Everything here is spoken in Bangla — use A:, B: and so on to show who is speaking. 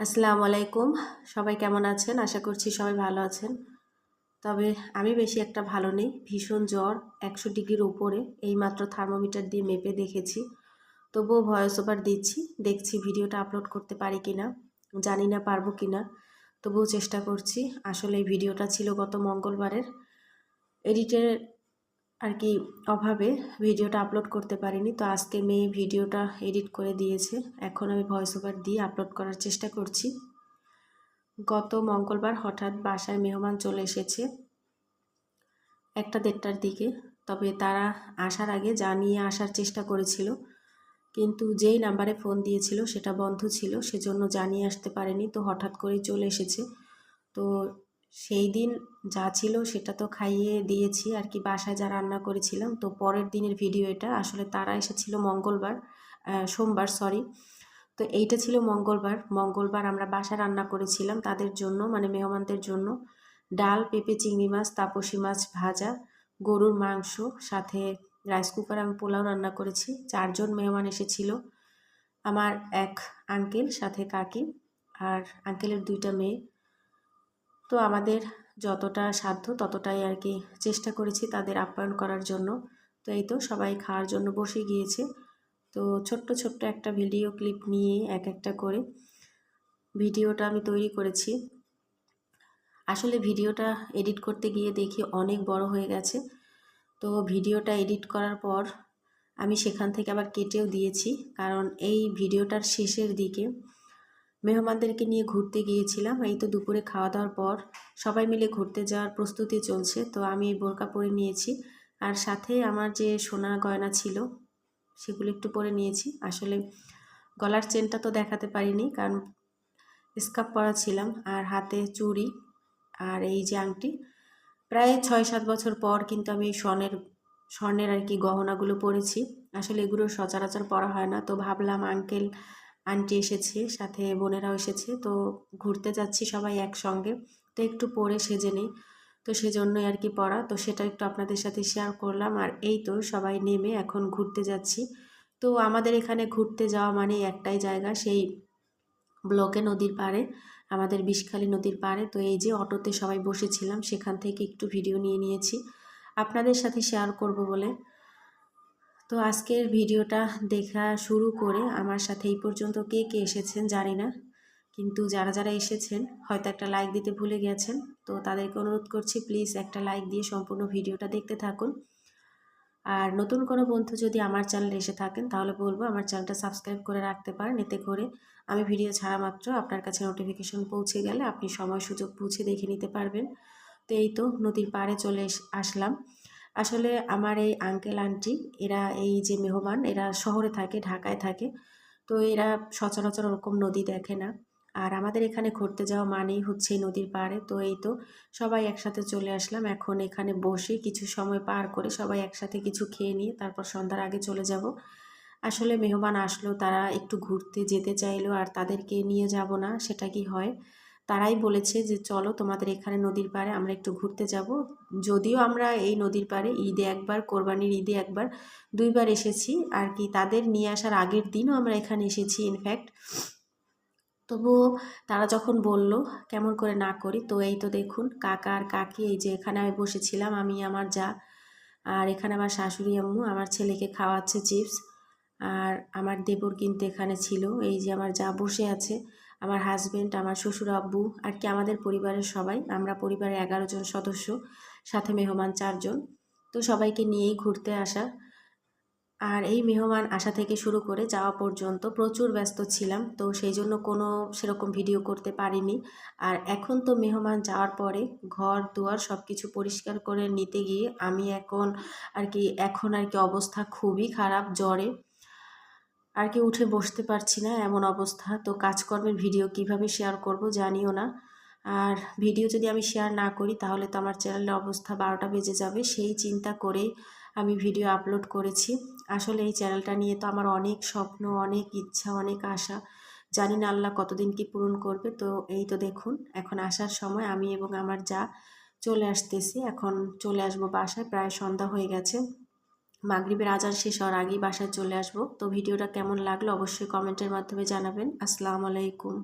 A: আসসালামু আলাইকুম। সবাই কেমন আছেন? আশা করছি সবাই ভালো আছেন। তবে আমি বেশি একটা ভালো নেই। ভীষণ জ্বর, একশো ডিগ্রির উপরে। এইমাত্র থার্মোমিটার দিয়ে মেপে দেখেছি। তবুও ভয়েস ওভার দিচ্ছি। দেখছি ভিডিওটা আপলোড করতে পারি কি না জানি না পারব কি না তবুও চেষ্টা করছি। আসলে এই ভিডিওটা ছিল গত মঙ্গলবারের। এডিটের আর কি অভাবে ভিডিওটা আপলোড করতে পারিনি। তো আজকে মেয়ে ভিডিওটা এডিট করে দিয়েছে। এখন আমি ভয়েস ওভার দিয়ে আপলোড করার চেষ্টা করছি। গত মঙ্গলবার হঠাৎ বাসায় মেহমান চলে এসেছে একটা দেড়টার দিকে। তবে তারা আসার আগে জানিয়ে আসার চেষ্টা করেছিল। কিন্তু যেই নাম্বারে ফোন দিয়েছিল সেটা বন্ধ ছিল, সেজন্য জানিয়ে আসতে পারেনি। তো হঠাৎ করেই চলে এসেছে। তো সেই দিন যা ছিল সেটা তো খাইয়ে দিয়েছি আর কি। বাসায় যা রান্না করেছিলাম, তো পরের দিনের ভিডিও এটা। আসলে তারা এসেছিল মঙ্গলবার সোমবার সরি তো এইটা ছিল মঙ্গলবার। মঙ্গলবার আমরা বাসায় রান্না করেছিলাম তাদের জন্য মানে মেহমানদের জন্য। ডাল, পেঁপে, চিংড়ি মাছ, তাপসি মাছ ভাজা, গরুর মাংস, সাথে রাইস কুকার আমি পোলাও রান্না করেছি। চারজন মেহমান এসেছিল, আমার এক আঙ্কেল সাথে কাকি, আর আঙ্কেলের দুইটা মেয়ে। তো আমাদের যতটা সাধ্য ততটাই আর কি চেষ্টা করেছি তাদের আপ্যায়ন করার জন্য। তো এই তো সবাই খাওয়ার জন্য বসে গিয়েছে। তো ছোট্ট ছোট্ট একটা ভিডিও ক্লিপ নিয়ে এক একটা করে ভিডিওটা আমি তৈরি করেছি। আসলে ভিডিওটা এডিট করতে গিয়ে দেখি অনেক বড় হয়ে গেছে। তো ভিডিওটা এডিট করার পর আমি সেখান থেকে আবার কেটেও দিয়েছি। কারণ এই ভিডিওটার শেষের দিকে মেহমানদেরকে নিয়ে ঘুরতে গিয়েছিলাম। এই তো দুপুরে খাওয়া দাওয়ার পর সবাই মিলে ঘুরতে যাওয়ার প্রস্তুতি চলছে। তো আমি এই বোরকা পরে নিয়েছি। আর সাথে আমার যে সোনা গয়না ছিল, সেগুলো একটু পরে নিয়েছি। আসলে গলার চেনটা তো দেখাতে পারিনি, কারণ স্কাপ পরা ছিলাম। আর হাতে চুড়ি আর এই যে আংটি। প্রায় ছয় সাত বছর পর কিন্তু আমি স্বর্ণের স্বর্ণের আর কি গহনাগুলো পরেছি। আসলে এগুলো সচরাচর পরা হয় না। তো ভাবলাম আঙ্কেল আন্টি এসেছে, সাথে বোনেরাও এসেছে। তো ঘুরতে যাচ্ছি সবাই একসঙ্গে। তো একটু পরে সেজে নেই। তো সেজন্যই আর কি পড়া। তো সেটা একটু আপনাদের সাথে শেয়ার করলাম। আর এই তো সবাই নেমে এখন ঘুরতে যাচ্ছি। তো আমাদের এখানে ঘুরতে যাওয়া মানে একটাই জায়গা, সেই ব্লকে নদীর পাড়ে, আমাদের বিষখালী নদীর পাড়ে। তো এই যে অটোতে সবাই বসেছিলাম, সেখান থেকে একটু ভিডিও নিয়ে নিয়েছি। আপনাদের সাথে শেয়ার করব বলে। তো আজকের ভিডিওটা দেখা শুরু করে আমার সাথে এই পর্যন্ত কে কে এসেছেন জানি না। কিন্তু যারা যারা এসেছেন, হয়তো একটা লাইক দিতে ভুলে গেছেন। তো তাদেরকে অনুরোধ করছি প্লিজ একটা লাইক দিয়ে সম্পূর্ণ ভিডিওটা দেখতে থাকুন। আর নতুন কোনো বন্ধু যদি আমার চ্যানেলে এসে থাকেন, তাহলে বলব আমার চ্যানেলটা সাবস্ক্রাইব করে রাখতে পারেন। এতে করে আমি ভিডিও ছাড়া মাত্র আপনার কাছে নোটিফিকেশন পৌঁছে গেলে আপনি সময় সুযোগ পৌঁছে দেখে নিতে পারবেন। তো এই তো নদীর পাড়ে চলে আসলাম। আসলে আমার এই আঙ্কেল আন্টি এরা এই যে মেহমান, এরা শহরে থাকে, ঢাকায় থাকে। তো এরা সচরাচর ওরকম নদী দেখে না। আর আমাদের এখানে ঘুরতে যাওয়া মানেই হচ্ছে নদীর পাড়ে। তো এই তো সবাই একসাথে চলে আসলাম। এখন এখানে বসে কিছু সময় পার করে সবাই একসাথে কিছু খেয়ে নিয়ে তারপর সন্ধ্যার আগে চলে যাব। আসলে মেহমান আসলো তারা একটু ঘুরতে যেতে চাইলো আর তাদেরকে নিয়ে যাব না, সেটা কি হয়? তারাই বলেছে যে, চলো তোমাদের এখানে নদীর পাড়ে আমরা একটু ঘুরতে যাব। যদিও আমরা এই নদীর পাড়ে ঈদে একবার, কোরবানির ঈদে একবার, দুইবার এসেছি আর কি, তাদের নিয়ে আসার আগের দিনও আমরা এখানে এসেছি ইনফ্যাক্ট তবুও তারা যখন বলল, কেমন করে না করি? তো এই তো দেখুন, কাকা আর কাকি, এই যে এখানে আমি বসেছিলাম, আমি, আমার যা, আর এখানে আমার শাশুড়ি আম্মু, আমার ছেলেকে খাওয়াচ্ছে চিপস, আর আমার দেবর কিন্তু এখানে ছিল, এই যে আমার যা বসে আছে। আমার হাজব্যান্ড আমার শ্বশুর আব্বু, আর কি আমাদের পরিবারের সবাই। আমরা পরিবারের এগারো জন সদস্য, সাথে মেহমান চারজন তো সবাইকে নিয়েই ঘুরতে আসা। আর এই মেহমান আসা থেকে শুরু করে যাওয়া পর্যন্ত প্রচুর ব্যস্ত ছিলাম। তো সেই জন্য কোনো সেরকম ভিডিও করতে পারিনি। আর এখন তো মেহমান যাওয়ার পরে ঘর, দুয়ার সব কিছু পরিষ্কার করে নিতে গিয়ে আমি এখন আর কি, এখন আর কি অবস্থা খুবই খারাপ, জ্বরে। আর কি উঠে বসতে পারছি না এমন অবস্থা। তো কাজকর্মের ভিডিও কীভাবে শেয়ার করব জানিও না। আর ভিডিও যদি আমি শেয়ার না করি, তাহলে তো আমার চ্যানেলের অবস্থা বারোটা বেজে যাবে। সেই চিন্তা করেই আমি ভিডিও আপলোড করেছি। আসলে এই চ্যানেলটা নিয়ে তো আমার অনেক স্বপ্ন, অনেক ইচ্ছা, অনেক আশা। জানি না আল্লাহ কতদিন কি পূরণ করবে। তো এই তো দেখুন, এখন আসার সময়। আমি এবং আমার যা চলে আসতেছি, এখন চলে আসব বাসায়। প্রায় সন্ধ্যা হয়ে গেছে। মাগরীবের আজান শেষ হওয়ার আগেই বাসায় চলে আসব। তো ভিডিওটা কেমন লাগল অবশ্যই কমেন্টের মাধ্যমে জানাবেন। আসসালামু আলাইকুম।